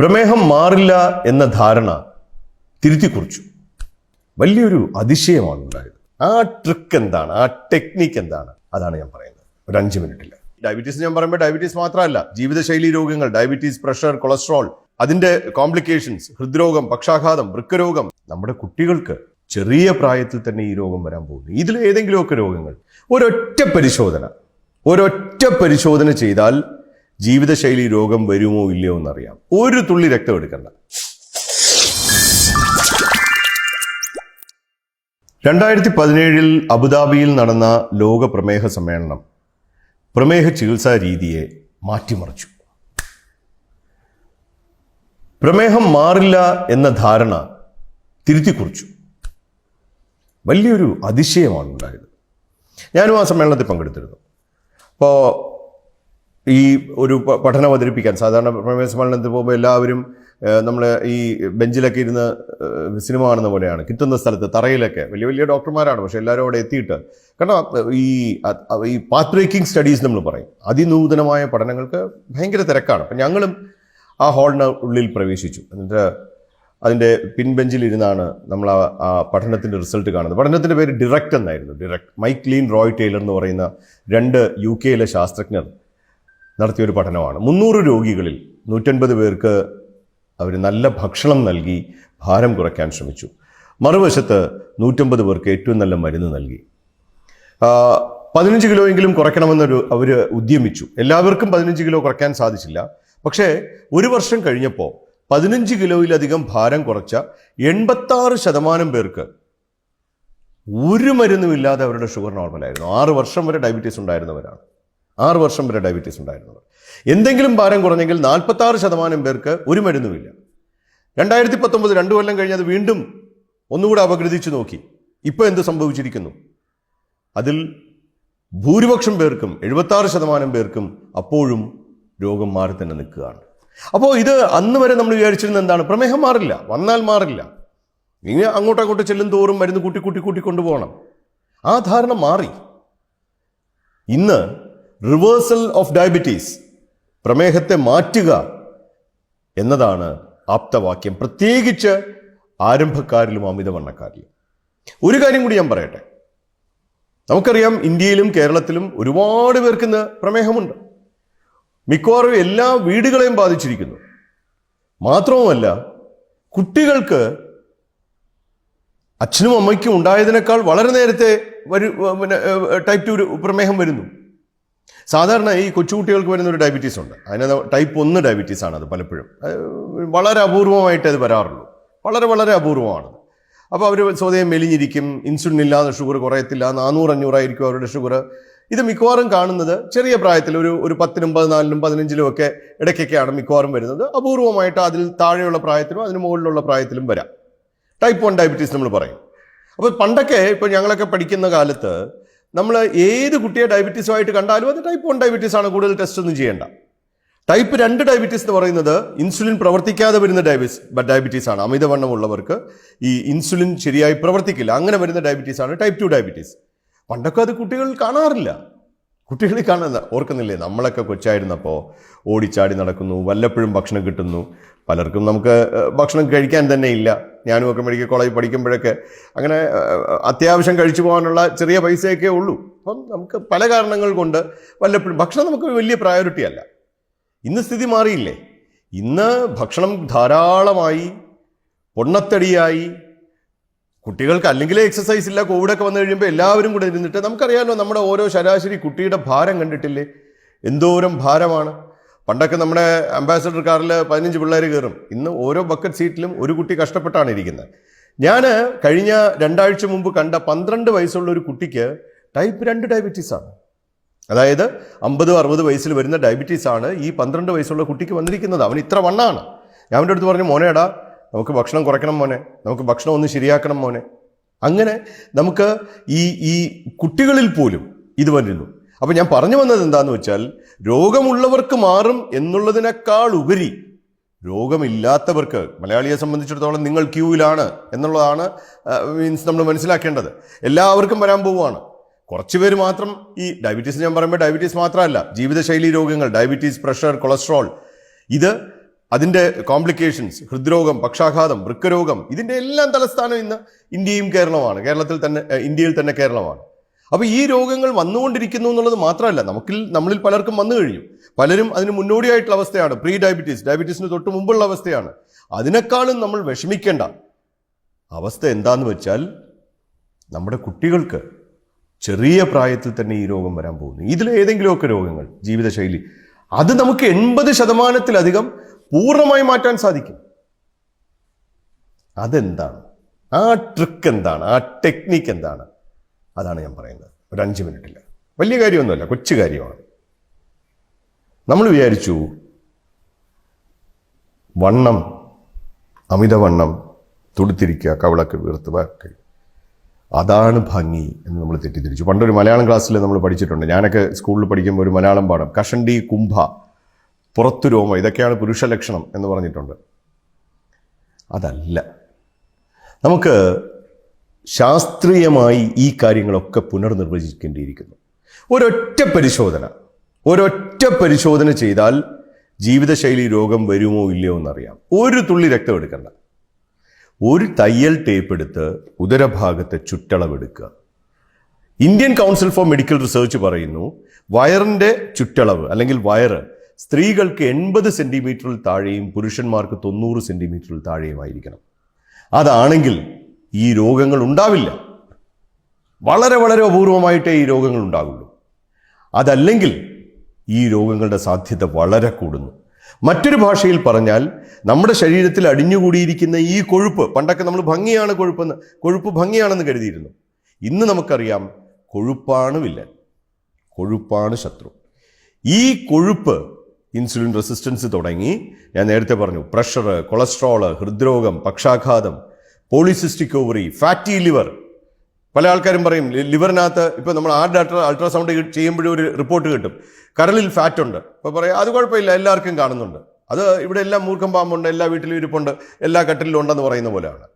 പ്രമേഹം മാറില്ല എന്ന ധാരണ തിരുത്തി കുറിച്ചു വലിയൊരു അതിശയമാണ് ഉണ്ടായത്. ആ ട്രിക്ക് എന്താണ്? ആ ടെക്നിക്ക് എന്താണ്? അതാണ് ഞാൻ പറയുന്നത്. ഒരു അഞ്ച് മിനിറ്റിൽ ഡയബറ്റീസ് ഞാൻ പറയുമ്പോൾ ഡയബറ്റീസ് മാത്രമല്ല ജീവിതശൈലി രോഗങ്ങൾ ഡയബറ്റീസ് പ്രഷർ കൊളസ്ട്രോൾ അതിന്റെ കോംപ്ലിക്കേഷൻസ് ഹൃദ്രോഗം പക്ഷാഘാതം വൃക്കരോഗം നമ്മുടെ കുട്ടികൾക്ക് ചെറിയ പ്രായത്തിൽ തന്നെ ഈ രോഗം വരാൻ പോകുന്നു. ഇതിൽ ഏതെങ്കിലുമൊക്കെ രോഗങ്ങൾ. ഒരൊറ്റ പരിശോധന. ഒരൊറ്റ പരിശോധന ചെയ്താൽ ജീവിതശൈലി രോഗം വരുമോ ഇല്ലയോ എന്നറിയാം. ഒരു തുള്ളി രക്തം എടുക്കണ്ട. രണ്ടായിരത്തി പതിനേഴിൽ അബുദാബിയിൽ നടന്ന ലോക പ്രമേഹ സമ്മേളനം പ്രമേഹ ചികിത്സാ രീതിയെ മാറ്റിമറിച്ചു. പ്രമേഹം മാറില്ല എന്ന ധാരണ തിരുത്തിക്കുറിച്ചു. വലിയൊരു അതിശയമാണ് ഉണ്ടായത്. ഞാനും ആ സമ്മേളനത്തിൽ പങ്കെടുത്തിരുന്നു. അപ്പോൾ ഈ ഒരു പഠനം അവതരിപ്പിക്കാൻ. സാധാരണ പ്രമേയ സമ്മേളനത്തിൽ പോകുമ്പോൾ എല്ലാവരും നമ്മൾ ഈ ബെഞ്ചിലൊക്കെ ഇരുന്ന് സിനിമ കാണുന്ന പോലെയാണ്. കിട്ടുന്ന സ്ഥലത്ത് തറയിലൊക്കെ. വലിയ വലിയ ഡോക്ടർമാരാണ് പക്ഷേ എല്ലാവരും അവിടെ എത്തിയിട്ട്. കാരണം ഈ ഈ പാത്ത് ബ്രേക്കിംഗ് സ്റ്റഡീസ് നമ്മൾ പറയും. അതിനൂതനമായ പഠനങ്ങൾക്ക് ഭയങ്കര തിരക്കാണ്. അപ്പം ഞങ്ങളും ആ ഹാളിന് ഉള്ളിൽ പ്രവേശിച്ചു. എന്നിട്ട് അതിന്റെ പിൻബെഞ്ചിലിരുന്നാണ് നമ്മൾ ആ ആ പഠനത്തിന്റെ റിസൾട്ട് കാണുന്നത്. പഠനത്തിന്റെ പേര് ഡിറക്റ്റ് എന്നായിരുന്നു. ഡിറക്റ്റ് ലീൻ റോയ് ടൈലർ എന്ന് പറയുന്ന രണ്ട് യു കെയിലെ ശാസ്ത്രജ്ഞർ നടത്തിയൊരു പഠനമാണ്. മുന്നൂറ് രോഗികളിൽ നൂറ്റൻപത് പേർക്ക് അവർ നല്ല ഭക്ഷണം നൽകി ഭാരം കുറയ്ക്കാൻ ശ്രമിച്ചു. മറുവശത്ത് നൂറ്റമ്പത് പേർക്ക് ഏറ്റവും നല്ല മരുന്ന് നൽകി. പതിനഞ്ച് കിലോയെങ്കിലും കുറയ്ക്കണമെന്നൊരു അവർ ഉദ്യമിച്ചു. എല്ലാവർക്കും പതിനഞ്ച് കിലോ കുറയ്ക്കാൻ സാധിച്ചില്ല. പക്ഷേ ഒരു വർഷം കഴിഞ്ഞപ്പോൾ പതിനഞ്ച് കിലോയിലധികം ഭാരം കുറച്ച എൺപത്താറ് ശതമാനം പേർക്ക് ഒരു മരുന്നുമില്ലാതെ അവരുടെ ഷുഗർ നോർമലായിരുന്നു. ആറ് വർഷം വരെ ഡയബറ്റീസ് ഉണ്ടായിരുന്നവരാണ്. ആറ് വർഷം വരെ ഡയബറ്റീസ് ഉണ്ടായിരുന്നവർ എന്തെങ്കിലും ഭാരം കുറഞ്ഞെങ്കിൽ നാൽപ്പത്തി ആറ് ശതമാനം പേർക്ക് ഒരു മരുന്നുമില്ല. രണ്ടായിരത്തി പത്തൊമ്പത് രണ്ടു കൊല്ലം കഴിഞ്ഞത് വീണ്ടും ഒന്നുകൂടെ അപഗ്രഥിച്ചു നോക്കി. ഇപ്പോൾ എന്ത് സംഭവിച്ചിരിക്കുന്നു? അതിൽ ഭൂരിപക്ഷം പേർക്കും എഴുപത്താറ് ശതമാനം പേർക്കും അപ്പോഴും രോഗം മാറി തന്നെ നിൽക്കുകയാണ്. അപ്പോൾ ഇത് അന്ന് വരെ നമ്മൾ വിചാരിച്ചിരുന്നത് എന്താണ്? പ്രമേഹം മാറില്ല വന്നാൽ മാറില്ല. ഇനി അങ്ങോട്ടും അങ്ങോട്ട് ചെല്ലും തോറും മരുന്ന് കൂട്ടി കൂട്ടി കൂട്ടി കൊണ്ടുപോകണം. ആ ധാരണ മാറി. ഇന്ന് റിവേഴ്സൽ ഓഫ് ഡയബറ്റീസ് പ്രമേഹത്തെ മാറ്റുക എന്നതാണ് ആപ്തവാക്യം. പ്രത്യേകിച്ച് ആരംഭക്കാരിലും അമിതവണ്ണക്കാരിലും ഒരു കാര്യം കൂടി ഞാൻ പറയട്ടെ. നമുക്കറിയാം ഇന്ത്യയിലും കേരളത്തിലും ഒരുപാട് പേർക്ക് ഇന്ന് പ്രമേഹമുണ്ട്. മിക്കവാറും എല്ലാ വീടുകളെയും ബാധിച്ചിരിക്കുന്നു. മാത്രവുമല്ല കുട്ടികൾക്ക് അച്ഛനും അമ്മയ്ക്കും ഉണ്ടായതിനേക്കാൾ വളരെ നേരത്തെ വരു ടൈപ്പ് ടു പ്രമേഹം വരുന്നു. സാധാരണ ഈ കൊച്ചുകുട്ടികൾക്ക് വരുന്ന ഒരു ഡയബറ്റീസ് ഉണ്ട്. അതിന് ടൈപ്പ് ഒന്ന് ഡയബറ്റീസ് ആണ് അത് പലപ്പോഴും. വളരെ അപൂർവമായിട്ട് അത് വരാറുള്ളൂ. വളരെ വളരെ അപൂർവമാണ്. അപ്പോൾ അവർ സ്വതയം മെലിഞ്ഞിരിക്കും ഇൻസുലിൻ ഇല്ലാതെ ഷുഗർ കുറയത്തില്ല നാനൂറ് അഞ്ഞൂറായിരിക്കും അവരുടെ ഷുഗർ ഇത് മിക്കവാറും കാണുന്നത് ചെറിയ പ്രായത്തിൽ ഒരു ഒരു പത്തിനും പതിനാലിനും പതിനഞ്ചിലും ഒക്കെ ഇടയ്ക്കൊക്കെയാണ് മിക്കവാറും വരുന്നത്. അപൂർവമായിട്ട് അതിൽ താഴെയുള്ള പ്രായത്തിലും അതിന് മുകളിലുള്ള പ്രായത്തിലും വരാം. ടൈപ്പ് വൺ ഡയബറ്റീസ് നമ്മൾ പറയും. അപ്പോൾ പണ്ടൊക്കെ ഇപ്പോൾ ഞങ്ങളൊക്കെ പഠിക്കുന്ന കാലത്ത് നമ്മൾ ഏത് കുട്ടിയെ ഡയബറ്റീസുമായിട്ട് കണ്ടാലും അത് ടൈപ്പ് വൺ ഡയബറ്റീസ് ആണ്. കൂടുതൽ ടെസ്റ്റ് ഒന്നും ചെയ്യേണ്ട. ടൈപ്പ് രണ്ട് ഡയബറ്റീസ് എന്ന് പറയുന്നത് ഇൻസുലിൻ പ്രവർത്തിക്കാതെ വരുന്ന ഡയബറ്റീസ് ഡയബറ്റീസ് ആണ്. അമിതവണ്ണമുള്ളവർക്ക് ഈ ഇൻസുലിൻ ശരിയായി പ്രവർത്തിക്കില്ല. അങ്ങനെ വരുന്ന ഡയബറ്റീസ് ആണ് ടൈപ്പ് ടു ഡയബറ്റീസ് പണ്ടൊക്കെ അത് കുട്ടികൾ കാണാറില്ല. കുട്ടികളെ കാണുന്ന ഓർക്കുന്നില്ലേ? നമ്മളൊക്കെ കൊച്ചായിരുന്നപ്പോൾ ഓടിച്ചാടി നടക്കുന്നു വല്ലപ്പോഴും ഭക്ഷണം കിട്ടുന്നു. പലർക്കും നമുക്ക് ഭക്ഷണം കഴിക്കാൻ തന്നെ ഇല്ല. ഞാനും ഒക്കെ മെഡിക്കൽ കോളേജിൽ പഠിക്കുമ്പോഴൊക്കെ അങ്ങനെ അത്യാവശ്യം കഴിച്ചു പോകാനുള്ള ചെറിയ പൈസയൊക്കെ ഉള്ളൂ. അപ്പം നമുക്ക് പല കാരണങ്ങൾ കൊണ്ട് വല്ലപ്പോഴും ഭക്ഷണം നമുക്ക് വലിയ പ്രയോറിറ്റി അല്ല. ഇന്ന് സ്ഥിതി മാറിയില്ലേ? ഇന്ന് ഭക്ഷണം ധാരാളമായി പൊണ്ണത്തടിയായി കുട്ടികൾക്ക് അല്ലെങ്കിലേ എക്സസൈസ് ഇല്ല കോവിഡൊക്കെ വന്നു കഴിയുമ്പോൾ എല്ലാവരും കൂടെ ഇരുന്നിട്ട് നമുക്കറിയാമല്ലോ നമ്മുടെ ഓരോ ശരാശരി കുട്ടിയുടെ ഭാരം കണ്ടിട്ടില്ലേ? എന്തോരം ഭാരമാണ്. പണ്ടൊക്കെ നമ്മുടെ അംബാസഡർ കാറിൽ പതിനഞ്ച് പിള്ളേർ കയറും. ഇന്ന് ഓരോ ബക്കറ്റ് സീറ്റിലും ഒരു കുട്ടി കഷ്ടപ്പെട്ടാണ് ഇരിക്കുന്നത്. ഞാൻ കഴിഞ്ഞ രണ്ടാഴ്ച മുമ്പ് കണ്ട പന്ത്രണ്ട് വയസ്സുള്ള ഒരു കുട്ടിക്ക് ടൈപ്പ് രണ്ട് ഡയബറ്റീസ് ആണ്. അതായത് അമ്പത് അറുപത് വയസ്സിൽ വരുന്ന ഡയബറ്റീസ് ആണ് ഈ പന്ത്രണ്ട് വയസ്സുള്ള കുട്ടിക്ക് വന്നിരിക്കുന്നത്. അവൻ ഇത്ര വണ്ണാണ്. ഞാൻ അവന്റെ അടുത്ത് പറഞ്ഞു മോനേടാ നമുക്ക് ഭക്ഷണം കുറയ്ക്കണം മോനെ. നമുക്ക് ഭക്ഷണം ഒന്ന് ശരിയാക്കണം മോനെ. അങ്ങനെ നമുക്ക് ഈ ഈ കുട്ടികളിൽ പോലും ഇത് വരുന്നു. അപ്പം ഞാൻ പറഞ്ഞു വന്നത് എന്താണെന്ന് വെച്ചാൽ രോഗമുള്ളവർക്ക് മാറും എന്നുള്ളതിനേക്കാൾ ഉപരി രോഗമില്ലാത്തവർക്ക് മലയാളിയെ സംബന്ധിച്ചിടത്തോളം നിങ്ങൾ ക്യൂവിലാണ് എന്നുള്ളതാണ് മീൻസ് നമ്മൾ മനസ്സിലാക്കേണ്ടത്. എല്ലാവർക്കും വരാൻ പോവുകയാണ്. കുറച്ച് പേര് മാത്രം ഈ ഡയബറ്റീസ് ഞാൻ പറയുമ്പോൾ ഡയബറ്റീസ് മാത്രമല്ല ജീവിതശൈലി രോഗങ്ങൾ ഡയബറ്റീസ് പ്രഷർ കൊളസ്ട്രോൾ ഇത് അതിന്റെ കോംപ്ലിക്കേഷൻസ് ഹൃദ്രോഗം പക്ഷാഘാതം വൃക്കരോഗം ഇതിന്റെ എല്ലാം തലസ്ഥാനം ഇന്ന് ഇന്ത്യയും കേരളമാണ് കേരളത്തിൽ തന്നെ ഇന്ത്യയിൽ തന്നെ കേരളമാണ്. അപ്പോൾ ഈ രോഗങ്ങൾ വന്നുകൊണ്ടിരിക്കുന്നു എന്നുള്ളത് മാത്രമല്ല നമുക്കിൽ നമ്മളിൽ പലർക്കും വന്നു കഴിഞ്ഞു. പലരും അതിന് മുന്നോടിയായിട്ടുള്ള അവസ്ഥയാണ്. പ്രീ ഡയബറ്റീസ് ഡയബറ്റീസിന് തൊട്ട് മുമ്പുള്ള അവസ്ഥയാണ്. അതിനേക്കാളും നമ്മൾ വിഷമിക്കേണ്ട അവസ്ഥ എന്താന്ന് വെച്ചാൽ നമ്മുടെ കുട്ടികൾക്ക് ചെറിയ പ്രായത്തിൽ തന്നെ ഈ രോഗം വരാൻ പോകുന്നു. ഇതിൽ ഏതെങ്കിലുമൊക്കെ രോഗങ്ങൾ ജീവിതശൈലി. അത് നമുക്ക് എൺപത് ശതമാനത്തിലധികം പൂർണമായി മാറ്റാൻ സാധിക്കും. അതെന്താണ്? ആ ട്രിക്ക് എന്താണ്? ആ ടെക്നിക്ക് എന്താണ്? അതാണ് ഞാൻ പറയുന്നത്. ഒരു അഞ്ച് മിനിറ്റിൽ വലിയ കാര്യമൊന്നുമല്ല കൊച്ചു കാര്യമാണ്. നമ്മൾ വിചാരിച്ചു വണ്ണം അമിതവണ്ണം തുടുത്തിരിക്കുക കവളക്ക് വീർത്ത് വരക്കുക അതാണ് ഭംഗി എന്ന് നമ്മൾ തെറ്റിദ്ധരിച്ചു. പണ്ടൊരു മലയാളം ക്ലാസ്സിൽ നമ്മൾ പഠിച്ചിട്ടുണ്ട്. ഞാനൊക്കെ സ്കൂളിൽ പഠിക്കുമ്പോൾ ഒരു മലയാളം പാഠം കഷണ്ടി കുംഭ. പുറത്തു രോമ ഇതൊക്കെയാണ് പുരുഷ ലക്ഷണം എന്ന് പറഞ്ഞിട്ടുണ്ട്. അതല്ല. നമുക്ക് ശാസ്ത്രീയമായി ഈ കാര്യങ്ങളൊക്കെ പുനർനിർവചിക്കേണ്ടിയിരിക്കുന്നു. ഒരൊറ്റ പരിശോധന ഒരൊറ്റ പരിശോധന ചെയ്താൽ ജീവിതശൈലി രോഗം വരുമോ ഇല്ലയോ എന്നറിയാം. ഒരു തുള്ളി രക്തം എടുക്കണ്ട. ഒരു തയ്യൽ ടേപ്പ് എടുത്ത് ഉദരഭാഗത്തെ ചുറ്റളവെടുക്കുക. Indian Council for Medical Research പറയുന്നു വയറിന്റെ ചുറ്റളവ് അല്ലെങ്കിൽ വയറ് സ്ത്രീകൾക്ക് എൺപത് സെന്റിമീറ്ററിൽ താഴെയും പുരുഷന്മാർക്ക് തൊണ്ണൂറ് സെന്റിമീറ്ററിൽ താഴെയുമായിരിക്കണം. അതാണെങ്കിൽ ഈ രോഗങ്ങൾ ഉണ്ടാവില്ല. വളരെ വളരെ അപൂർവമായിട്ടേ ഈ രോഗങ്ങൾ ഉണ്ടാകുള്ളൂ അതല്ലെങ്കിൽ ഈ രോഗങ്ങളുടെ സാധ്യത വളരെ കൂടുന്നു. മറ്റൊരു ഭാഷയിൽ പറഞ്ഞാൽ നമ്മുടെ ശരീരത്തിൽ അടിഞ്ഞുകൂടിയിരിക്കുന്ന ഈ കൊഴുപ്പ് പണ്ടൊക്കെ നമ്മൾ ഭംഗിയാണ് കൊഴുപ്പെന്ന് കൊഴുപ്പ് ഭംഗിയാണെന്ന് കരുതിയിരുന്നു. ഇന്ന് നമുക്കറിയാം കൊഴുപ്പാണ് വില്ലൻ കൊഴുപ്പാണ് ശത്രു. ഈ കൊഴുപ്പ് ഇൻസുലിൻ റെസിസ്റ്റൻസ് തുടങ്ങി. ഞാൻ നേരത്തെ പറഞ്ഞു പ്രഷർ കൊളസ്ട്രോൾ ഹൃദ്രോഗം പക്ഷാഘാതം പോളിസിസ്റ്റിക് ഓവറി ഫാറ്റി ലിവർ. പല ആൾക്കാരും പറയും ലിവറിനകത്ത് ഇപ്പോൾ നമ്മൾ ആർ അൾട്രാ അൾട്രാസൗണ്ട് ചെയ്യുമ്പോഴും ഒരു റിപ്പോർട്ട് കിട്ടും. കരളിൽ ഫാറ്റ് ഉണ്ട്. അപ്പോൾ പറയാം അത് കുഴപ്പമില്ല എല്ലാവർക്കും കാണുന്നുണ്ട്. അത് ഇവിടെ എല്ലാം മൂർഖം പാമ്പുണ്ട് എല്ലാ വീട്ടിലും ഇരിപ്പുണ്ട് എല്ലാ കട്ടിലും ഉണ്ടെന്ന് പറയുന്ന പോലെയാണ്.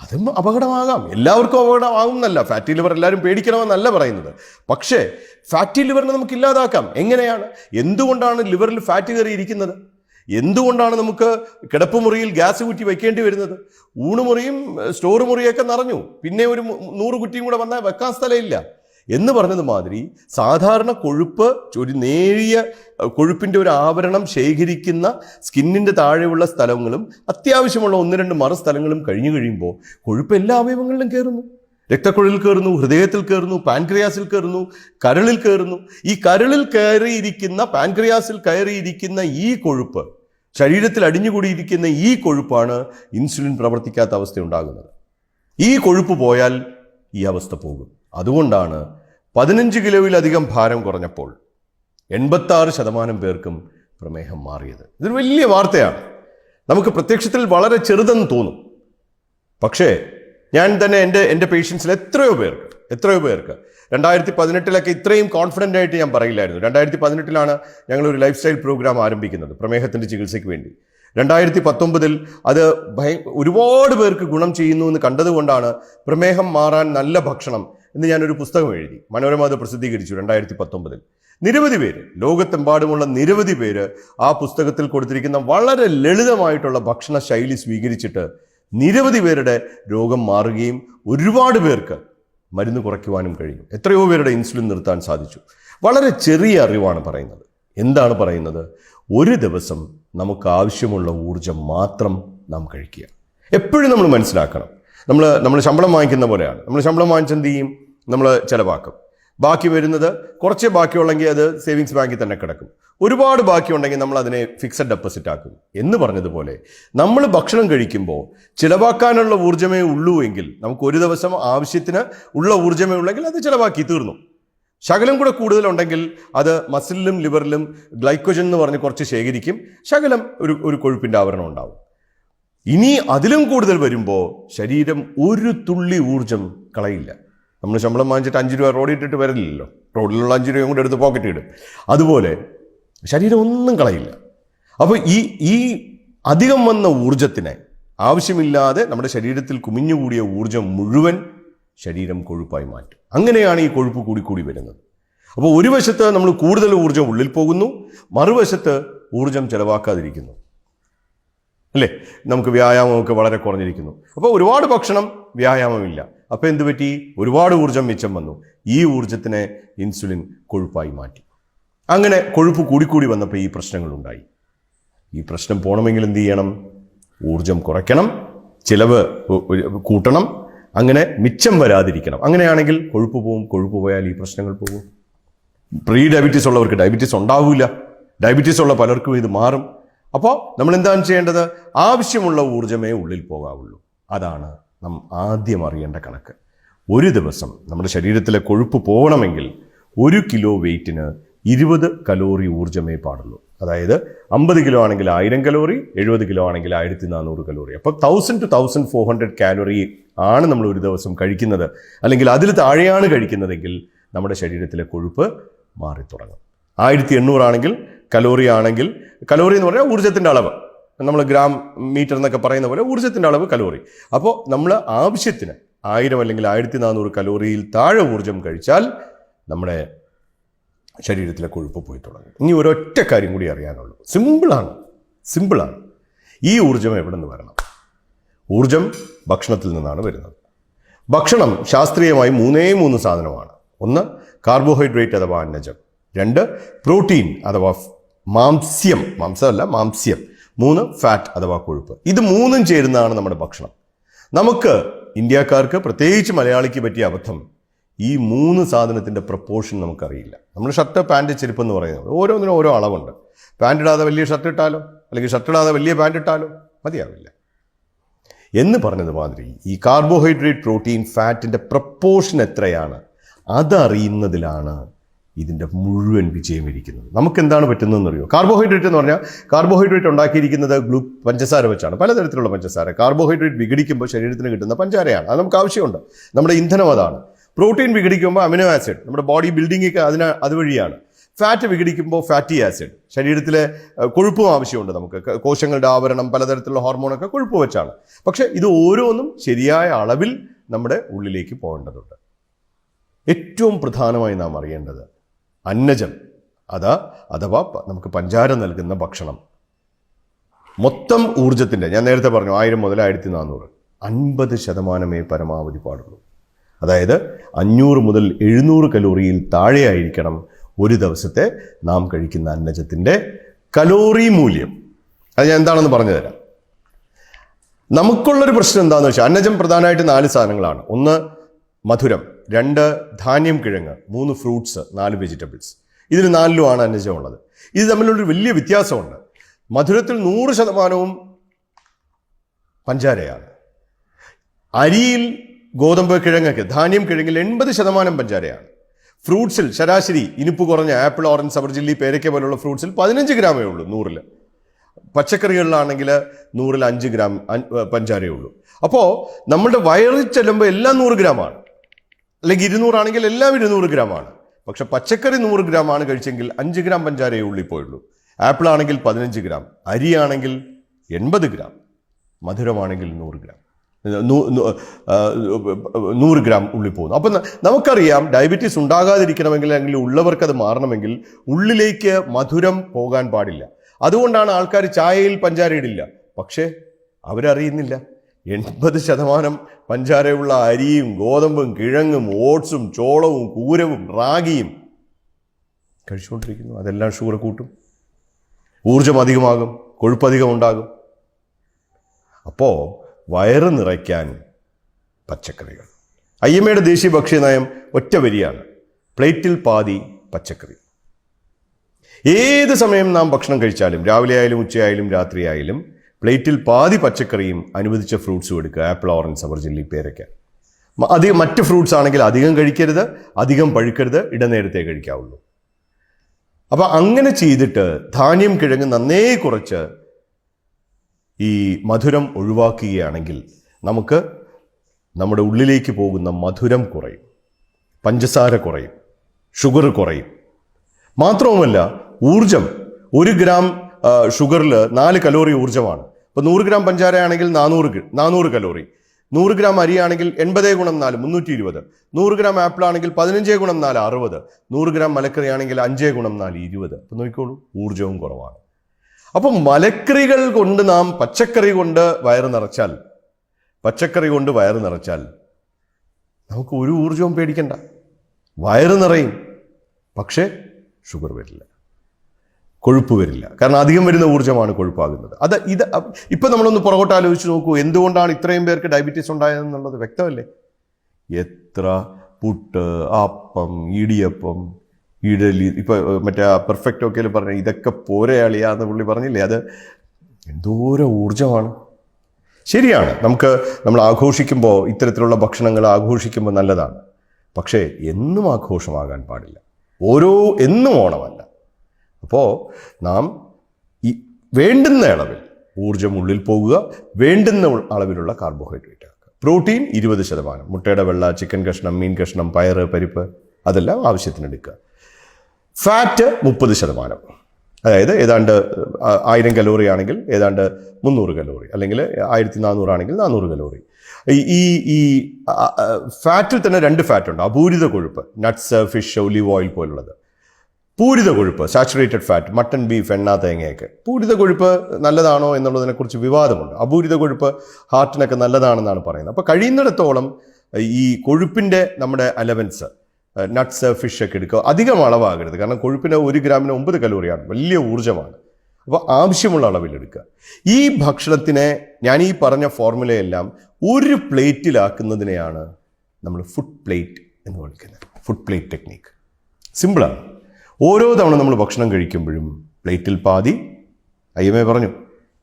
അതും അപകടമാകാം. എല്ലാവർക്കും അപകടമാകും എന്നല്ല ഫാറ്റി ലിവർ എല്ലാവരും പേടിക്കണമെന്നല്ല പറയുന്നത്. പക്ഷേ ഫാറ്റി ലിവറിനെ നമുക്ക് ഇല്ലാതാക്കാം. എങ്ങനെയാണ്? എന്തുകൊണ്ടാണ് ലിവറിൽ ഫാറ്റ് കയറി ഇരിക്കുന്നത്? എന്തുകൊണ്ടാണ് നമുക്ക് കിടപ്പുമുറിയിൽ ഗ്യാസ് കുറ്റി വെക്കേണ്ടി വരുന്നത്? ഊണുമുറിയും സ്റ്റോർ മുറിയൊക്കെ നിറഞ്ഞു. പിന്നെ ഒരു നൂറ് കുറ്റിയും കൂടെ വന്നാൽ വെക്കാൻ സ്ഥലമില്ല. എന്ന് പറഞ്ഞത് മാതിരി സാധാരണ കൊഴുപ്പ് ഒരു നേരിയ കൊഴുപ്പിന്റെ ഒരു ആവരണം ശേഖരിക്കുന്ന സ്കിന്നിന്റെ താഴെയുള്ള സ്ഥലങ്ങളും അത്യാവശ്യമുള്ള ഒന്ന് രണ്ട് മറു സ്ഥലങ്ങളും കഴിഞ്ഞു കഴിയുമ്പോൾ കൊഴുപ്പ് എല്ലാ അവയവങ്ങളിലും കയറുന്നു. രക്തക്കുഴലിൽ കയറുന്നു ഹൃദയത്തിൽ കയറുന്നു പാൻക്രിയാസിൽ കയറുന്നു കരളിൽ കയറുന്നു. ഈ കരളിൽ കയറിയിരിക്കുന്ന പാൻക്രിയാസിൽ കയറിയിരിക്കുന്ന ഈ കൊഴുപ്പ് ശരീരത്തിൽ അടിഞ്ഞുകൂടിയിരിക്കുന്ന ഈ കൊഴുപ്പാണ് ഇൻസുലിൻ പ്രവർത്തിക്കാത്ത അവസ്ഥ ഉണ്ടാകുന്നത് ഈ കൊഴുപ്പ് പോയാൽ ഈ അവസ്ഥ പോകും. അതുകൊണ്ടാണ് പതിനഞ്ച് കിലോയിലധികം ഭാരം കുറഞ്ഞപ്പോൾ എൺപത്താറ് ശതമാനം പേർക്കും പ്രമേഹം മാറിയത്. ഇതൊരു വലിയ വാർത്തയാണ്. നമുക്ക് പ്രത്യക്ഷത്തിൽ വളരെ ചെറുതെന്ന് തോന്നും. പക്ഷേ ഞാൻ തന്നെ എന്റെ എന്റെ പേഷ്യൻസിൽ എത്രയോ പേർക്ക് എത്രയോ പേർക്ക്. രണ്ടായിരത്തി പതിനെട്ടിലൊക്കെ ഇത്രയും കോൺഫിഡന്റ് ആയിട്ട് ഞാൻ പറയില്ലായിരുന്നു. രണ്ടായിരത്തി പതിനെട്ടിലാണ് ഞങ്ങളൊരു ലൈഫ് സ്റ്റൈൽ പ്രോഗ്രാം ആരംഭിക്കുന്നത് പ്രമേഹത്തിന്റെ ചികിത്സയ്ക്ക് വേണ്ടി. രണ്ടായിരത്തി പത്തൊമ്പതിൽ അത് ഭയ ഒരുപാട് പേർക്ക് ഗുണം ചെയ്യുന്നു എന്ന് കണ്ടതുകൊണ്ടാണ് പ്രമേഹം മാറാൻ നല്ല ഭക്ഷണം എന്ന് ഞാനൊരു പുസ്തകം എഴുതി. മനോരമ അത് പ്രസിദ്ധീകരിച്ചു രണ്ടായിരത്തി പത്തൊമ്പതിൽ നിരവധി പേര് ലോകത്തെമ്പാടുമുള്ള നിരവധി പേര് ആ പുസ്തകത്തിൽ കൊടുത്തിരിക്കുന്ന വളരെ ലളിതമായിട്ടുള്ള ഭക്ഷണ ശൈലി സ്വീകരിച്ചിട്ട് നിരവധി പേരുടെ രോഗം മാറുകയും ഒരുപാട് പേർക്ക് മരുന്ന് കുറയ്ക്കുവാനും കഴിയും. എത്രയോ പേരുടെ ഇൻസുലിൻ നിർത്താൻ സാധിച്ചു. വളരെ ചെറിയ അറിവാണ് പറയുന്നത്. എന്താണ് പറയുന്നത്? ഒരു ദിവസം നമുക്ക് ആവശ്യമുള്ള ഊർജം മാത്രം നാം കഴിക്കുക. എപ്പോഴും നമ്മൾ മനസ്സിലാക്കണം. നമ്മൾ നമ്മൾ ശമ്പളം വാങ്ങിക്കുന്ന പോലെയാണ്. നമ്മൾ ശമ്പളം വാങ്ങിച്ചെന്ത് ചെയ്യും? നമ്മൾ ചിലവാക്കും. ബാക്കി വരുന്നത് കുറച്ച് ബാക്കിയുള്ളെങ്കിൽ അത് സേവിങ്സ് ബാങ്കിൽ തന്നെ കിടക്കും. ഒരുപാട് ബാക്കിയുണ്ടെങ്കിൽ നമ്മൾ അതിനെ ഫിക്സഡ് ഡെപ്പോസിറ്റ് ആക്കും. എന്ന് പറഞ്ഞതുപോലെ നമ്മൾ ഭക്ഷണം കഴിക്കുമ്പോൾ ചിലവാക്കാനുള്ള ഊർജമേ ഉള്ളൂ എങ്കിൽ നമുക്ക് ഒരു ദിവസം ആവശ്യത്തിന് ഉള്ള ഊർജമേ ഉള്ളെങ്കിൽ അത് ചിലവാക്കി തീർന്നു. ശകലം കൂടെ കൂടുതലുണ്ടെങ്കിൽ അത് മസിലിലും ലിവറിലും ഗ്ലൈക്കോജൻ എന്ന് പറഞ്ഞ് കുറച്ച് ശേഖരിക്കും. ശകലം ഒരു ഒരു കൊഴുപ്പിന്റെ ആവരണം ഉണ്ടാവും. ഇനി അതിലും കൂടുതൽ വരുമ്പോൾ ശരീരം ഒരു തുള്ളി ഊർജം കളയില്ല. നമ്മൾ ശമ്പളം വാങ്ങിച്ചിട്ട് അഞ്ച് രൂപ റോഡിൽ ഇട്ടിട്ട് വരില്ലല്ലോ. റോഡിലുള്ള അഞ്ച് രൂപയും കൂടെ എടുത്ത് പോക്കറ്റ് ഇടും. അതുപോലെ ശരീരം ഒന്നും കളയില്ല. അപ്പോൾ ഈ ഈ അധികം വന്ന ഊർജത്തിനെ ആവശ്യമില്ലാതെ നമ്മുടെ ശരീരത്തിൽ കുമിഞ്ഞുകൂടിയ ഊർജം മുഴുവൻ ശരീരം കൊഴുപ്പായി മാറ്റും. അങ്ങനെയാണ് ഈ കൊഴുപ്പ് കൂടിക്കൂടി കൂടി വരുന്നത്. അപ്പോൾ ഒരു വശത്ത് നമ്മൾ കൂടുതൽ ഊർജം ഉള്ളിൽ പോകുന്നു മറുവശത്ത് ഊർജം ചിലവാക്കാതിരിക്കുന്നു. അല്ലേ? നമുക്ക് വ്യായാമമൊക്കെ വളരെ കുറഞ്ഞിരിക്കുന്നു. അപ്പോൾ ഒരുപാട് ഭക്ഷണം വ്യായാമമില്ല. അപ്പോൾ എന്ത് പറ്റി? ഒരുപാട് ഊർജം മിച്ചം വന്നു. ഈ ഊർജത്തിനെ ഇൻസുലിൻ കൊഴുപ്പായി മാറ്റി. അങ്ങനെ കൊഴുപ്പ് കൂടിക്കൂടി വന്നപ്പോൾ ഈ പ്രശ്നങ്ങളുണ്ടായി. ഈ പ്രശ്നം പോകണമെങ്കിൽ എന്ത് ചെയ്യണം? ഊർജം കുറയ്ക്കണം. ചിലവ് കൂട്ടണം. അങ്ങനെ മിച്ചം വരാതിരിക്കണം. അങ്ങനെയാണെങ്കിൽ കൊഴുപ്പ് പോവും കൊഴുപ്പ് പോയാൽ ഈ പ്രശ്നങ്ങൾ പോകും. പ്രീ ഡയബറ്റീസ് ഉള്ളവർക്ക് ഡയബറ്റീസ് ഉണ്ടാവില്ല ഡയബറ്റീസ് ഉള്ള പലർക്കും ഇത് മാറും. അപ്പോൾ നമ്മൾ എന്താണ് ചെയ്യേണ്ടത്? ആവശ്യമുള്ള ഊർജമേ ഉള്ളിൽ പോകാവുള്ളൂ. അതാണ് നാം ആദ്യം അറിയേണ്ട കണക്ക്. ഒരു ദിവസം നമ്മുടെ ശരീരത്തിലെ കൊഴുപ്പ് പോകണമെങ്കിൽ ഒരു കിലോ വെയിറ്റിന് ഇരുപത് കലോറി ഊർജമേ പാടുള്ളൂ. അതായത് അമ്പത് കിലോ ആണെങ്കിൽ ആയിരം കലോറി എഴുപത് കിലോ ആണെങ്കിൽ ആയിരത്തി നാനൂറ് കലോറി. അപ്പോൾ thousand to thousand four hundred calorie ആണ് നമ്മൾ ഒരു ദിവസം കഴിക്കുന്നത്. അല്ലെങ്കിൽ അതിൽ താഴെയാണ് കഴിക്കുന്നതെങ്കിൽ നമ്മുടെ ശരീരത്തിലെ കൊഴുപ്പ് മാറി തുടങ്ങും ആയിരത്തി എണ്ണൂറാണെങ്കിൽ കലോറി ആണെങ്കിൽ കലോറി എന്ന് പറഞ്ഞാൽ ഊർജത്തിന്റെ അളവ്. നമ്മൾ ഗ്രാം മീറ്റർ എന്നൊക്കെ പറയുന്ന പോലെ ഊർജത്തിന്റെ അളവ് കലോറി. അപ്പോൾ നമ്മൾ ആവശ്യത്തിന് ആയിരം അല്ലെങ്കിൽ ആയിരത്തി നാനൂറ് കലോറിയിൽ താഴെ ഊർജം കഴിച്ചാൽ നമ്മുടെ ശരീരത്തിലെ കൊഴുപ്പ് പോയി തുടങ്ങും. ഇനി ഒരൊറ്റ കാര്യം കൂടി അറിയാനുള്ളൂ. സിമ്പിളാണ്. സിമ്പിളാണ്. ഈ ഊർജം എവിടെ നിന്ന് വരണം? ഊർജം ഭക്ഷണത്തിൽ നിന്നാണ് വരുന്നത്. ഭക്ഷണം ശാസ്ത്രീയമായി മൂന്നേ മൂന്ന് സാധനമാണ്. ഒന്ന് കാർബോഹൈഡ്രേറ്റ് അഥവാ അന്നജം. രണ്ട് പ്രോട്ടീൻ അഥവാ മാംസ്യം. മാംസമല്ല മാംസ്യം. മൂന്ന് ഫാറ്റ് അഥവാ കൊഴുപ്പ്. ഇത് മൂന്നും ചേരുന്നതാണ് നമ്മുടെ ഭക്ഷണം. നമുക്ക് ഇന്ത്യക്കാർക്ക് പ്രത്യേകിച്ച് മലയാളിക്ക് പറ്റിയ അബദ്ധം ഈ മൂന്ന് സാധനത്തിന്റെ പ്രപ്പോർഷൻ നമുക്കറിയില്ല. നമ്മൾ ഷർട്ട് പാന്റ് ചെരുപ്പ് എന്ന് പറയുന്നത് ഓരോന്നിനും ഓരോ അളവുണ്ട്. പാന്റ് ഇടാതെ വലിയ ഷർട്ട് ഇട്ടാലോ? അല്ലെങ്കിൽ ഷർട്ട് ഇടാതെ വലിയ പാന്റ് ഇട്ടാലോ? മതിയാവില്ല. എന്ന് പറഞ്ഞത് മാതിരി ഈ കാർബോഹൈഡ്രേറ്റ് പ്രോട്ടീൻ ഫാറ്റിന്റെ പ്രപ്പോർഷൻ എത്രയാണ്? അതറിയുന്നതിലാണ് ഇതിന്റെ മുഴുവൻ വിജയം ഇരിക്കുന്നത്. നമുക്ക് എന്താണ് പറ്റുന്നതെന്ന് അറിയോ കാർബോഹൈഡ്രേറ്റ് എന്ന് പറഞ്ഞാൽ കാർബോഹൈഡ്രേറ്റ് ഉണ്ടാക്കിയിരിക്കുന്നത് ഗ്ലൂ പഞ്ചസാര വെച്ചാണ്. പലതരത്തിലുള്ള പഞ്ചസാര. കാർബോഹൈഡ്രേറ്റ് വിഘടിക്കുമ്പോൾ ശരീരത്തിന് കിട്ടുന്ന പഞ്ചാരയാണ് അത് നമുക്ക് ആവശ്യമുണ്ട്. നമ്മുടെ ഇന്ധനം അതാണ്. പ്രോട്ടീൻ വിഘടിക്കുമ്പോൾ അമിനോ ആസിഡ് നമ്മുടെ ബോഡി ബിൽഡിംഗ് അതിന് അതുവഴിയാണ്. ഫാറ്റ് വിഘടിക്കുമ്പോൾ ഫാറ്റി ആസിഡ് ശരീരത്തിലെ കൊഴുപ്പും ആവശ്യമുണ്ട് നമുക്ക്. കോശങ്ങളുടെ ആവരണം പലതരത്തിലുള്ള ഹോർമോണൊക്കെ കൊഴുപ്പ് വെച്ചാണ്. പക്ഷേ ഇത് ഓരോന്നും ശരിയായ അളവിൽ നമ്മുടെ ഉള്ളിലേക്ക് പോകേണ്ടതുണ്ട്. ഏറ്റവും പ്രധാനമായി നാം അറിയേണ്ടത് അന്നജം അതാ അഥവാ നമുക്ക് പഞ്ചാര നൽകുന്ന ഭക്ഷണം. മൊത്തം ഊർജത്തിന്റെ ഞാൻ നേരത്തെ പറഞ്ഞു ആയിരം മുതൽ ആയിരത്തി നാനൂറ് അൻപത് ശതമാനമേ പരമാവധി പാടുള്ളൂ. അതായത് അഞ്ഞൂറ് മുതൽ എഴുന്നൂറ് കലോറിയിൽ താഴെയായിരിക്കണം ഒരു ദിവസത്തെ നാം കഴിക്കുന്ന അന്നജത്തിന്റെ കലോറി മൂല്യം. അത് ഞാൻ എന്താണെന്ന് പറഞ്ഞു തരാം. നമുക്കുള്ളൊരു പ്രശ്നം എന്താണെന്ന് വെച്ചാൽ അന്നജം പ്രധാനമായിട്ട് നാല് സാധനങ്ങളാണ്. ഒന്ന് മധുരം. രണ്ട് ധാന്യം കിഴങ്ങ്. മൂന്ന് ഫ്രൂട്ട്സ്. നാല് വെജിറ്റബിൾസ്. ഇതിൽ നാലിലുമാണ് അന്നജം ഉള്ളത്. ഇത് തമ്മിലുള്ളൊരു വലിയ വ്യത്യാസമുണ്ട്. മധുരത്തിൽ നൂറ് ശതമാനവും പഞ്ചാരയാണ്. അരിയിൽ ഗോതമ്പ് കിഴങ്ങൊക്കെ ധാന്യം കിഴങ്ങിൽ എൺപത് ശതമാനം പഞ്ചാരയാണ്. ഫ്രൂട്ട്സിൽ ശരാശരി ഇനിപ്പ് കുറഞ്ഞ ആപ്പിൾ ഓറഞ്ച് സബർ ജില്ലി പേരയ്ക്ക പോലുള്ള ഫ്രൂട്ട്സിൽ പതിനഞ്ച് ഗ്രാമേ ഉള്ളൂ നൂറിൽ പച്ചക്കറികളിലാണെങ്കിൽ നൂറിൽ അഞ്ച് ഗ്രാം പഞ്ചാരയേ ഉള്ളൂ. അപ്പോൾ നമ്മുടെ വയറിൽ ചെല്ലുമ്പോൾ എല്ലാം നൂറ് ഗ്രാമാണ്. അല്ലെങ്കിൽ ഇരുന്നൂറാണെങ്കിൽ എല്ലാം ഇരുന്നൂറ് ഗ്രാമാണ്. പക്ഷെ പച്ചക്കറി നൂറ് ഗ്രാം ആണ് കഴിച്ചെങ്കിൽ അഞ്ച് ഗ്രാം പഞ്ചാരയേ ഉള്ളിൽ പോയുള്ളൂ. ആപ്പിൾ ആണെങ്കിൽ പതിനഞ്ച് ഗ്രാം അരിയാണെങ്കിൽ എൺപത് ഗ്രാം മധുരമാണെങ്കിൽ നൂറ് ഗ്രാം. നൂറ് ഗ്രാം ഉള്ളിൽ പോകുന്നു. അപ്പം നമുക്കറിയാം ഡയബറ്റീസ് ഉണ്ടാകാതിരിക്കണമെങ്കിൽ അല്ലെങ്കിൽ ഉള്ളവർക്ക് അത് മാറണമെങ്കിൽ ഉള്ളിലേക്ക് മധുരം പോകാൻ പാടില്ല. അതുകൊണ്ടാണ് ആൾക്കാർ ചായയിൽ പഞ്ചാര ഇടില്ല. പക്ഷേ അവരറിയുന്നില്ല. എൺപത് ശതമാനം പഞ്ചാരയുള്ള അരിയും ഗോതമ്പും കിഴങ്ങും ഓട്സും ചോളവും കൂരവും റാഗിയും കഴിച്ചുകൊണ്ടിരിക്കുന്നു. അതെല്ലാം ഷുഗർ കൂട്ടും. ഊർജം അധികമാകും. കൊഴുപ്പധികം ഉണ്ടാകും. അപ്പോൾ വയറ് നിറയ്ക്കാൻ പച്ചക്കറികൾ. ഐ എം എയുടെ ദേശീയ ഭക്ഷ്യ നയം ഒറ്റ വരിയാണ്. പ്ലേറ്റിൽ പാതി പച്ചക്കറി. ഏത് സമയം നാം ഭക്ഷണം കഴിച്ചാലും രാവിലെ ആയാലും ഉച്ചയായാലും രാത്രിയായാലും പ്ലേറ്റിൽ പാതി പച്ചക്കറിയും അനുവദിച്ച ഫ്രൂട്ട്സും എടുക്കുക. ആപ്പിൾ ഓറഞ്ച് സബർജില്ലി പേരയ്ക്ക മ- അധികം മറ്റ് ഫ്രൂട്ട്സ് ആണെങ്കിൽ അധികം കഴിക്കരുത് അധികം പഴുക്കരുത് ഇടനേരത്തെ കഴിക്കാവുള്ളൂ. അപ്പോൾ അങ്ങനെ ചെയ്തിട്ട് ധാന്യം കിഴങ്ങ് നന്നേ കുറച്ച് ഈ മധുരം ഒഴിവാക്കുകയാണെങ്കിൽ നമുക്ക് നമ്മുടെ ഉള്ളിലേക്ക് പോകുന്ന മധുരം കുറയും. പഞ്ചസാര കുറയും. ഷുഗർ കുറയും. മാത്രവുമല്ല ഊർജം ഒരു ഗ്രാം ഷുഗറിൽ നാല് കലോറി ഊർജമാണ്. ഇപ്പോൾ നൂറ് ഗ്രാം പഞ്ചാര ആണെങ്കിൽ നാനൂറ് നാനൂറ് കലോറി. നൂറ് ഗ്രാം അരിയാണെങ്കിൽ എൺപത് ഗുണം നാല് മുന്നൂറ്റി ഇരുപത് നൂറ് ഗ്രാം ആപ്പിൾ ആണെങ്കിൽ പതിനഞ്ച് ഗുണം നാല് അറുപത്. നൂറ് ഗ്രാം മലക്കറി ആണെങ്കിൽ അഞ്ച് ഗുണം നാല് ഇരുപത്. അപ്പം നോക്കിക്കോളൂ ഊർജവും കുറവാണ്. അപ്പം മലക്കറികൾ കൊണ്ട് നാം പച്ചക്കറി കൊണ്ട് വയറ് നിറച്ചാൽ പച്ചക്കറി കൊണ്ട് വയറ് നിറച്ചാൽ നമുക്ക് ഒരു ഊർജവും പേടിക്കണ്ട. വയറ് നിറയും പക്ഷേ ഷുഗർ വരില്ല. കൊഴുപ്പ് വരില്ല. കാരണം അധികം വരുന്ന ഊർജമാണ് കൊഴുപ്പാകുന്നത്. അത് ഇത് ഇപ്പം നമ്മളൊന്ന് പുറകോട്ട് ആലോചിച്ച് നോക്കൂ എന്തുകൊണ്ടാണ് ഇത്രയും പേർക്ക് ഡയബറ്റീസ് ഉണ്ടായതെന്നുള്ളത് വ്യക്തമല്ലേ? എത്ര പുട്ട് അപ്പം ഇടിയപ്പം ഇഡലി ഇപ്പൊ ഏഹ്, മറ്റേ പെർഫെക്റ്റ് ഒക്കെ പറഞ്ഞ ഇതൊക്കെ പോരയാളിയാന്ന് പുള്ളി പറഞ്ഞില്ലേ? അത് എന്തോരം ഊർജമാണ് ശരിയാണ്. നമുക്ക് നമ്മൾ ആഘോഷിക്കുമ്പോൾ ഇത്തരത്തിലുള്ള ഭക്ഷണങ്ങൾ ആഘോഷിക്കുമ്പോൾ നല്ലതാണ്. പക്ഷേ എന്നും ആഘോഷമാകാൻ പാടില്ല. ഓരോ എന്നും ഓണമല്ല. അപ്പോൾ നാം ഈ വേണ്ടുന്ന അളവിൽ ഊർജം ഉള്ളിൽ പോകുക വേണ്ടുന്ന അളവിലുള്ള കാർബോഹൈഡ്രേറ്റ് ആക്കുക. പ്രോട്ടീൻ ഇരുപത് ശതമാനം. മുട്ടയുടെ വെള്ള ചിക്കൻ കഷ്ണം മീൻ കഷ്ണം പയറ് പരിപ്പ് അതെല്ലാം ആവശ്യത്തിന് എടുക്കുക ഫാറ്റ് മുപ്പത് ശതമാനം. അതായത് ഏതാണ്ട് ആയിരം കലോറി ആണെങ്കിൽ ഏതാണ്ട് മുന്നൂറ് കലോറി അല്ലെങ്കിൽ ആയിരത്തി നാനൂറാണെങ്കിൽ നാനൂറ് കലോറി. ഈ- ഈ ഫാറ്റിൽ തന്നെ രണ്ട് ഫാറ്റ് ഉണ്ട് അപൂരിത കൊഴുപ്പ് നട്ട്സ് ഫിഷ് ഒലിവ് ഓയിൽ പോലുള്ളത്. പൂരിത കൊഴുപ്പ് സാച്ചുറേറ്റഡ് ഫാറ്റ് മട്ടൺ ബീഫ് എണ്ണ തേങ്ങയൊക്കെ. പൂരിത കൊഴുപ്പ് നല്ലതാണോ എന്നുള്ളതിനെക്കുറിച്ച് വിവാദമുണ്ട്. അപൂരിത കൊഴുപ്പ് ഹാർട്ടിനൊക്കെ നല്ലതാണെന്നാണ് പറയുന്നത്. അപ്പോൾ കഴിയുന്നിടത്തോളം ഈ കൊഴുപ്പിന്റെ നമ്മുടെ അലവൻസ് നട്ട്സ് ഫിഷ് ഒക്കെ എടുക്കുക. അധികം അളവാകരുത്. കാരണം കൊഴുപ്പിന് ഒരു ഗ്രാമിന് ഒമ്പത് കലോറിയാണ്. വലിയ ഊർജമാണ്. അപ്പോൾ ആവശ്യമുള്ള അളവിലെടുക്കുക ഈ ഭക്ഷണത്തിനെ ഞാൻ ഈ പറഞ്ഞ ഫോർമുലയെല്ലാം ഒരു പ്ലേറ്റിലാക്കുന്നതിനെയാണ് നമ്മൾ ഫുഡ് പ്ലേറ്റ് എന്ന് വിളിക്കുന്നത്. ഫുഡ് പ്ലേറ്റ് ടെക്നീക്ക് സിമ്പിളാണ് ഓരോ തവണ നമ്മൾ ഭക്ഷണം കഴിക്കുമ്പോഴും പ്ലേറ്റിൽ പാതി അയ്യമേ പറഞ്ഞു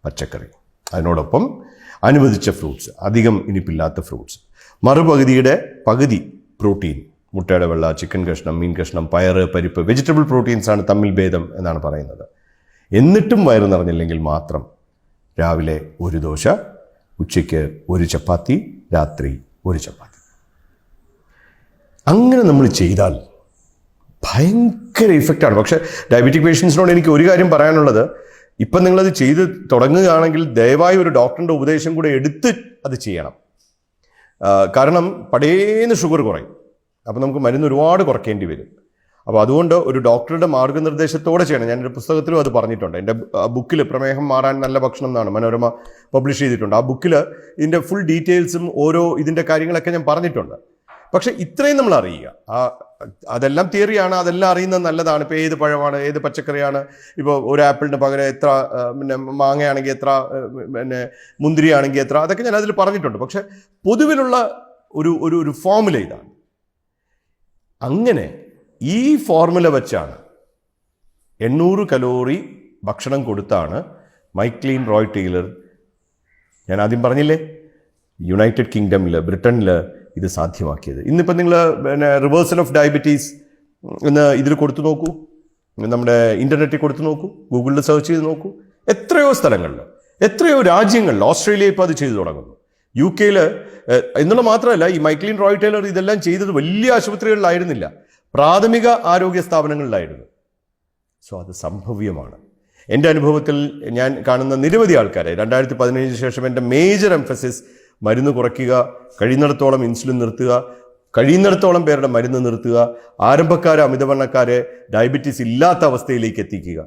പച്ചക്കറി. അതിനോടൊപ്പം അനുവദിച്ച ഫ്രൂട്ട്സ് അധികം ഇനിപ്പില്ലാത്ത ഫ്രൂട്ട്സ് മറുപകുതിയുടെ പകുതി പ്രോട്ടീൻ മുട്ടയുടെ വെള്ള ചിക്കൻ കഷ്ണം മീൻ കഷ്ണം പയറ് പരിപ്പ് വെജിറ്റബിൾ പ്രോട്ടീൻസാണ് തമ്മിൽ ഭേദം എന്നാണ് പറയുന്നത്. എന്നിട്ടും വയറ് നിറഞ്ഞില്ലെങ്കിൽ മാത്രം രാവിലെ ഒരു ദോശ ഉച്ചയ്ക്ക് ഒരു ചപ്പാത്തി രാത്രി ഒരു ചപ്പാത്തി. അങ്ങനെ നമ്മൾ ചെയ്താൽ ഭയങ്കര ഇഫക്റ്റാണ് പക്ഷേ ഡയബറ്റിക് പേഷ്യൻസിനോട് എനിക്ക് ഒരു കാര്യം പറയാനുള്ളത്. ഇപ്പം നിങ്ങളത് ചെയ്ത് തുടങ്ങുകയാണെങ്കിൽ ദയവായി ഒരു ഡോക്ടറിന്റെ ഉപദേശം കൂടെ എടുത്ത് അത് ചെയ്യണം. കാരണം പടേന്ന് ഷുഗർ കുറയും. അപ്പോൾ നമുക്ക് മരുന്ന് ഒരുപാട് കുറയ്ക്കേണ്ടി വരും. അപ്പോൾ അതുകൊണ്ട് ഒരു ഡോക്ടറുടെ മാർഗനിർദ്ദേശത്തോടെ ചെയ്യണം. ഞാനൊരു പുസ്തകത്തിലും അത് പറഞ്ഞിട്ടുണ്ട്. എന്റെ ബുക്കിൽ പ്രമേഹം മാറാൻ നല്ല ഭക്ഷണം എന്നാണ് മനോരമ പബ്ലിഷ് ചെയ്തിട്ടുണ്ട്. ആ ബുക്കിൽ ഇതിന്റെ ഫുൾ ഡീറ്റെയിൽസും ഓരോ ഇതിന്റെ കാര്യങ്ങളൊക്കെ ഞാൻ പറഞ്ഞിട്ടുണ്ട്. പക്ഷേ ഇത്രയും നമ്മൾ അറിയുക. ആ അതെല്ലാം തിയറിയാണ് അതെല്ലാം അറിയുന്നത് നല്ലതാണ്. ഇപ്പോൾ ഏത് പഴമാണ് ഏത് പച്ചക്കറിയാണ് ഇപ്പോൾ ഒരു ആപ്പിളിന് പകരം എത്ര പിന്നെ മാങ്ങയാണെങ്കിൽ എത്ര പിന്നെ മുന്തിരിയാണെങ്കിൽ എത്ര അതൊക്കെ ഞാൻ അതിൽ പറഞ്ഞിട്ടുണ്ട്. പക്ഷേ പൊതുവിലുള്ള ഒരു ഒരു ഒരു ഫോർമുല ഇതാണ്. അങ്ങനെ ഈ ഫോർമുല വെച്ചാണ് എണ്ണൂറ് കലോറി ഭക്ഷണം കൊടുത്താണ് മൈക്ലീൻ റോയ് ടെയ്ലർ ഞാൻ ആദ്യം പറഞ്ഞില്ലേ യുണൈറ്റഡ് കിങ്ഡമിൽ ബ്രിട്ടനിൽ ഇത് സാധ്യമാക്കിയത്. ഇന്നിപ്പോൾ നിങ്ങൾ പിന്നെ റിവേഴ്സൽ ഓഫ് ഡയബറ്റീസ് എന്ന് ഇതിൽ കൊടുത്തു നോക്കൂ. നമ്മുടെ ഇന്റർനെറ്റിൽ കൊടുത്തു നോക്കൂ. ഗൂഗിളിൽ സെർച്ച് ചെയ്ത് നോക്കൂ. എത്രയോ സ്ഥലങ്ങളിൽ എത്രയോ രാജ്യങ്ങളിൽ ഓസ്ട്രേലിയ ഇപ്പോൾ അത് ചെയ്തു തുടങ്ങുന്നു. യു കെയിൽ എന്നുള്ള മാത്രമല്ല ഈ മൈക്ലീൻ റോയ് ടൈലർ ഇതെല്ലാം ചെയ്തത് വലിയ ആശുപത്രികളിലായിരുന്നില്ല. പ്രാഥമിക ആരോഗ്യ സ്ഥാപനങ്ങളിലായിരുന്നു. സോ അത് സംഭവ്യമാണ്. എന്റെ അനുഭവത്തിൽ ഞാൻ കാണുന്ന നിരവധി ആൾക്കാരെ രണ്ടായിരത്തി പതിനേഴിന് ശേഷം എന്റെ മേജർ എംഫസിസ് മരുന്ന് കുറയ്ക്കുക കഴിയുന്നിടത്തോളം ഇൻസുലിൻ നിർത്തുക കഴിയുന്നിടത്തോളം പേരുടെ മരുന്ന് നിർത്തുക ആരംഭക്കാരെ അമിതവണ്ണക്കാരെ ഡയബറ്റീസ് ഇല്ലാത്ത അവസ്ഥയിലേക്ക് എത്തിക്കുക.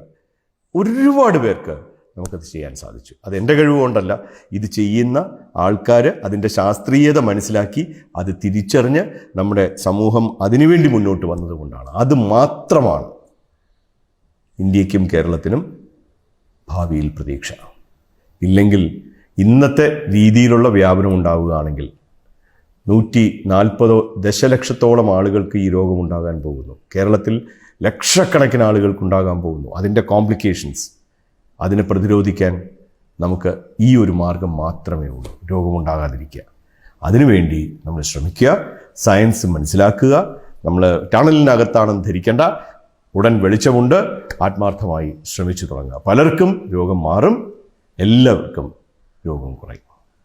ഒരുപാട് പേർക്ക് നമുക്കത് ചെയ്യാൻ സാധിച്ചു. അത് എന്റെ കഴിവുകൊണ്ടല്ല ഇത് ചെയ്യുന്ന ആൾക്കാർ അതിന്റെ ശാസ്ത്രീയത മനസ്സിലാക്കി അത് തിരിച്ചറിഞ്ഞ് നമ്മുടെ സമൂഹം അതിനുവേണ്ടി മുന്നോട്ട് വന്നതുകൊണ്ടാണ് അത് മാത്രമാണ് ഇന്ത്യക്കും കേരളത്തിനും ഭാവിയിൽ പ്രതീക്ഷ. ഇല്ലെങ്കിൽ ഇന്നത്തെ രീതിയിലുള്ള വ്യാപനം ഉണ്ടാവുകയാണെങ്കിൽ നൂറ്റി നാൽപ്പതോ ദശലക്ഷത്തോളം ആളുകൾക്ക് ഈ രോഗം ഉണ്ടാകാൻ പോകുന്നു. കേരളത്തിൽ ലക്ഷക്കണക്കിന് ആളുകൾക്ക് ആളുകൾക്കുണ്ടാകാൻ പോകുന്നു. അതിന്റെ കോംപ്ലിക്കേഷൻസ് അതിനെ പ്രതിരോധിക്കാൻ നമുക്ക് ഈ ഒരു മാർഗം മാത്രമേ ഉള്ളൂ. രോഗമുണ്ടാകാതിരിക്കുക. അതിനുവേണ്ടി നമ്മൾ ശ്രമിക്കുക സയൻസ് മനസ്സിലാക്കുക നമ്മൾ ടണലിനകത്താണെന്ന് ധരിക്കേണ്ട ഉടൻ വെളിച്ചമുണ്ട് ആത്മാർത്ഥമായി ശ്രമിച്ചു തുടങ്ങുക. പലർക്കും രോഗം മാറും എല്ലാവർക്കും രോഗം കുറയും.